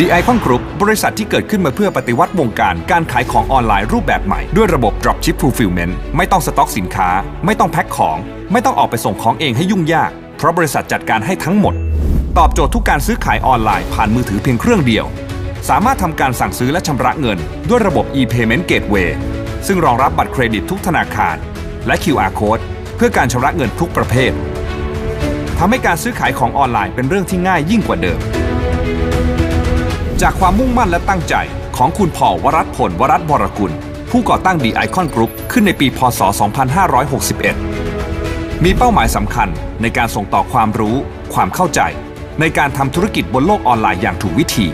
The Icon Group บริษัทที่เกิดขึ้นมาเพื่อปฏิวัติวงการการขายของออนไลน์รูปแบบใหม่ ด้วยระบบ Dropship Fulfillment ไม่ต้องสต็อกสินค้า ไม่ต้องแพ็คของ ไม่ต้องออกไปส่งของเองให้ยุ่งยาก เพราะบริษัทจัดการให้ทั้งหมด ตอบโจทย์ทุกการซื้อขายออนไลน์ผ่านมือถือเพียงเครื่องเดียว สามารถทำการสั่งซื้อและชำระเงิน ด้วยระบบ e-payment gateway ซึ่งรองรับบัตรเครดิตทุกธนาคาร และ QR code เพื่อการชำระเงินทุกประเภททำให้การซื้อขายของออนไลน์เป็นเรื่องที่ง่ายยิ่งกว่าเดิม จากความมุ่งมั่นและตั้งใจของคุณพ่อวรัตน์ผลวรัตน์วรกุล ผู้ก่อตั้ง The Icon Group ขึ้นในปี พศ 2561 มีเป้าหมายสำคัญในการส่งต่อความรู้ ความเข้าใจ ในการทำธุรกิจบนโลกออนไลน์อย่างถูกวิธี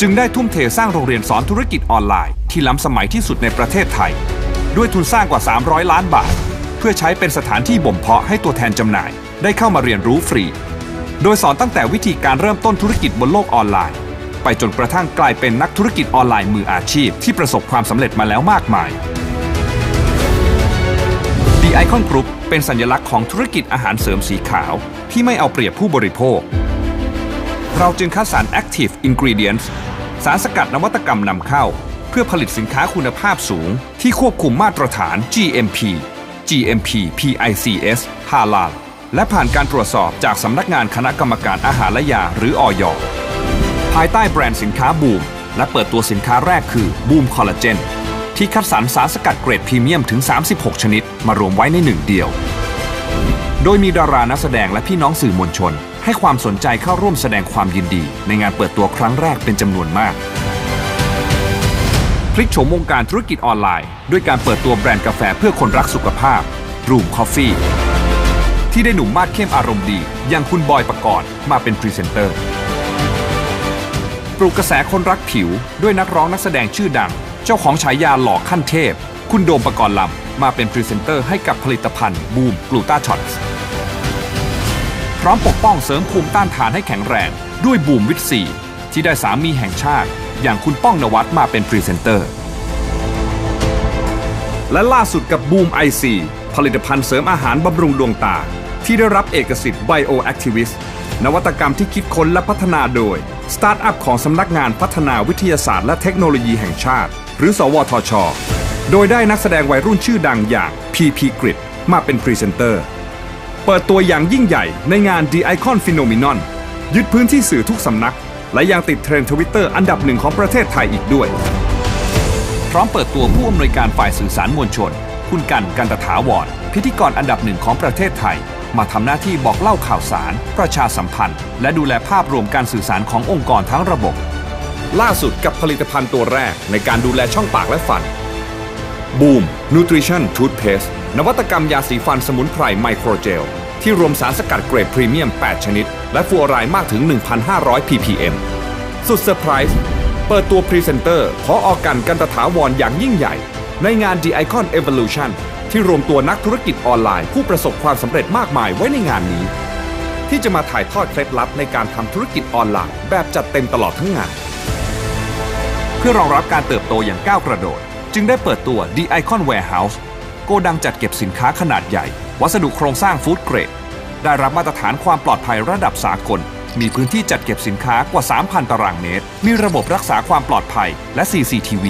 จึงได้ทุ่มเทสร้างโรงเรียนสอนธุรกิจออนไลน์ที่ล้ำสมัยที่สุดในประเทศไทย ด้วยทุนสร้างกว่า 300 ล้านบาท เพื่อใช้เป็นสถานที่บ่มเพาะให้ตัวแทนจำหน่าย ได้เข้ามาเรียนรู้ฟรี โดยสอนตั้งแต่วิธีการเริ่มต้นธุรกิจบนโลกออนไลน์ ไปจนกระทั่งกลายเป็นนักธุรกิจออนไลน์มืออาชีพ ที่ประสบความสำเร็จมาแล้วมากมาย The Icon Group เป็นสัญลักษณ์ของธุรกิจอาหารเสริมสีขาว ที่ไม่เอาเปรียบผู้บริโภค เราจึงคัดสรร Active Ingredients สารสกัดนวัตกรรมนำเข้า เพื่อผลิตสินค้าคุณภาพสูง ที่ควบคุมมาตรฐาน GMP GMP PICS Halal และผ่านการตรวจสอบจากสำนักงานคณะกรรมการอาหารและยาหรืออยภายใต้แบรนด์สินค้าบูมและเปิดตัวสินค้าแรกคือบูมคอลลาเจนที่คัดสรรสารสกัดเกรดพรีเมียมถึง 36 ชนิด มารวมไว้ในหนึ่งเดียว โดยมีดารานักแสดงและพี่น้องสื่อมวลชน ให้ความสนใจเข้าร่วมแสดงความยินดี ในงานเปิดตัวครั้งแรกเป็นจำนวนมาก พลิกโฉมวงการธุรกิจออนไลน์ ด้วยการเปิดตัวแบรนด์กาแฟเพื่อคนรักสุขภาพ Room Coffee ที่ได้หนุ่มมาดเข้มอารมณ์ดี อย่างคุณบอยประกรณ์มาเป็นพรีเซนเตอร์ ปลุกกระแสคนรักผิว ด้วยนักร้องนักแสดงชื่อดัง เจ้าของฉายาหล่อขั้นเทพ คุณโดมประกรณ์ลำ มาเป็นพรีเซนเตอร์ให้กับผลิตภัณฑ์บูมกลูตาช็อตพร้อมปกป้องเสริมภูมิต้านทานให้แข็งแรง ด้วยบูมวิตซีที่ได้สามีแห่งชาติ อย่างคุณป้องนวัดมาเป็นพรีเซนเตอร์ และล่าสุดกับบูมไอซีผลิตภัณฑ์เสริมอาหารบำรุงดวงตา ที่ได้รับเอกสิทธิ์ Bioactivist นวัตกรรมที่คิดค้นและพัฒนาโดย สตาร์ทอัพของสำนักงานพัฒนาวิทยาศาสตร์และเทคโนโลยีแห่งชาติ หรือ สวทช โดยได้นักแสดงวัยรุ่นชื่อดังอย่าง PP Grid มาเป็นพรีเซนเตอร์ เปิดตัวอย่างยิ่งใหญ่ในงาน The Icon Phenomenon ยึดพื้นที่สื่อทุกสำนัก และยังติดเทรนด์ทวิตเตอร์อันดับหนึ่งของประเทศไทยอีกด้วย พร้อมเปิดตัวผู้อำนวยการฝ่ายสื่อสารมวลชน คุณกันกันตถาวรพิธีกรอันดับหนึ่งของประเทศไทย มาทำหน้าที่บอกเล่าข่าวสาร ประชาสัมพันธ์ และดูแลภาพรวมการสื่อสารขององค์กรทั้งระบบ ล่าสุดกับผลิตภัณฑ์ตัวแรกในการดูแลช่องปากและฟันบูม Nutrition Toothpaste นวัตกรรมยาสีฟันสมุนไพรไมโครเจล ที่รวมสารสกัดเกรดพรีเมียม 8 ชนิด และฟลูออไรด์มากถึง 1,500 ppm สุดเซอร์ไพรส์เปิดตัวพรีเซนเตอร์พอออกกันกันตถาวรอย่างยิ่งใหญ่ ในงาน The Icon Evolution ที่รวมตัวนักธุรกิจออนไลน์ผู้ประสบความสำเร็จมากมายไว้ในงานนี้ ที่จะมาถ่ายทอดเคล็ดลับในการทำธุรกิจออนไลน์แบบจัดเต็มตลอดทั้งงาน เพื่อรองรับการเติบโตอย่างก้าวกระโดด จึงได้เปิดตัว The Icon Warehouse โกดังจัดเก็บสินค้าขนาดใหญ่ วัสดุโครงสร้างฟู้ดเกรด ได้รับมาตรฐานความปลอดภัยระดับสากล มีพื้นที่จัดเก็บสินค้ากว่า 3,000 ตารางเมตร มีระบบรักษาความปลอดภัยและ CCTV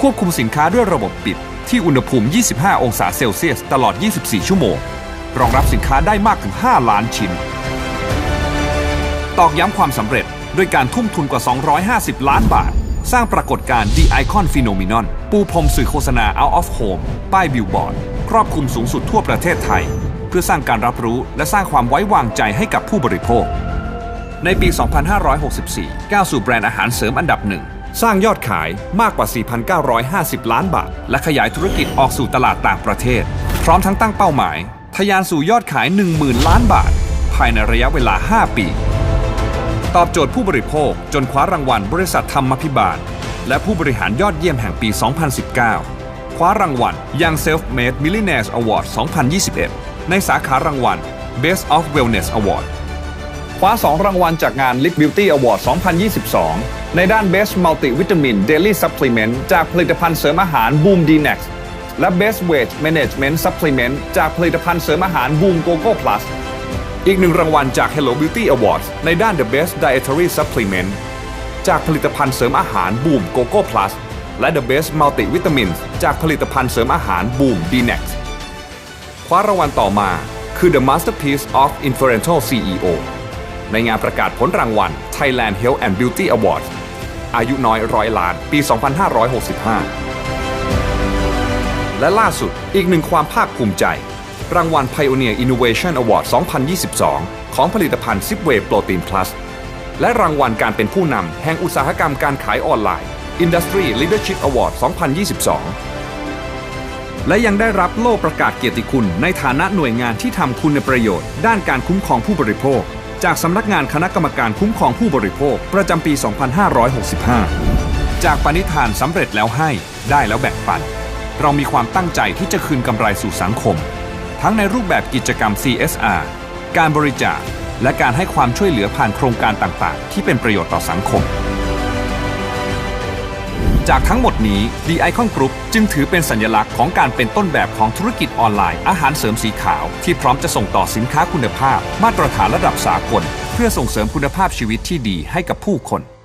ควบคุมสินค้าด้วยระบบปิด ที่อุณหภูมิ 25 องศาเซลเซียส ตลอด 24 ชั่วโมง รองรับสินค้าได้มากถึง 5 ล้านชิ้น ตอกย้ำความสำเร็จด้วยการทุ่มทุนกว่า 250 ล้านบาท สร้างปรากฏการณ์ The Icon Phenomenon ปูพรมสื่อโฆษณา Out of Home ป้ายบิลบอร์ด ครอบคลุมสูงสุดทั่วประเทศไทย เพื่อสร้างการรับรู้และสร้างความไว้วางใจให้กับผู้บริโภค ในปี 2564 ก้าวสู่แบรนด์อาหารเสริมอันดับหนึ่ง สร้างยอดขายมากกว่า 4,950 ล้านบาท และขยายธุรกิจออกสู่ตลาดต่างประเทศ พร้อมทั้งตั้งเป้าหมายทะยานสู่ยอดขาย 10,000 ล้านบาท ภายในระยะเวลา 5 ปี ตอบโจทย์ผู้บริโภคจนคว้ารางวัลบริษัทธรรมพิบาล และผู้บริหารยอดเยี่ยมแห่งปี 2019 คว้ารางวัล Young Self-Made Millionaires Award 2021 ในสาขารางวัล Best of Wellness Award คว้า 2 รางวัลจากงาน Lip Beauty Award 2022 ในด้านเบสมัลติวิตามินเดลี่ซัพพลีเมนต์จากผลิตภัณฑ์เสริมอาหารบูมดีเน็กและเบสเวทแมนจเมนต์ซัพพลีเมนต์จากผลิตภัณฑ์เสริมอาหารบูมโกโก้พลัสอีกหนึ่งรางวัลจาก Hello Beauty Awards ในด้าน The Best Dietary Supplement จากผลิตภัณฑ์เสริมอาหารบูมโกโก้พลัสและ The Best Multivitamins จากผลิตภัณฑ์เสริมอาหารบูม d n e x คว้ารางวัลต่อมาคือ The Masterpiece of Inferential CEO ในงานประกาศผลรางวัล Thailand Health and Beauty Awards อายุน้อยร้อยล้าน ปี 2565 และล่าสุดอีกหนึ่งความภาคภูมิใจ รางวัล Pioneer Innovation Award 2022 ของผลิตภัณฑ์ Zipway Protein Plus และรางวัลการเป็นผู้นำแห่งอุตสาหกรรมการขายออนไลน์ Industry Leadership Award 2022 และยังได้รับโล่ประกาศเกียรติคุณในฐานะหน่วยงานที่ทำคุณประโยชน์ ด้านการคุ้มครองผู้บริโภค จากสำนักงานคณะกรรมการคุ้มครองผู้บริโภค ประจำปี 2565 จากปณิธานสำเร็จแล้วให้ได้แล้วแบ่งปัน เรามีความตั้งใจที่จะคืนกำไรสู่สังคม ทั้งในรูปแบบกิจกรรม CSR การบริจาค และการให้ความช่วยเหลือผ่านโครงการต่างๆ ที่เป็นประโยชน์ต่อสังคม จากทั้งหมดนี้ The Icon Group จึงถือเป็นสัญลักษณ์ของการเป็นต้นแบบของธุรกิจออนไลน์ อาหารเสริมสีขาว ที่พร้อมจะส่งต่อสินค้าคุณภาพ มาตรฐานระดับสากล เพื่อส่งเสริมคุณภาพชีวิตที่ดีให้กับผู้คน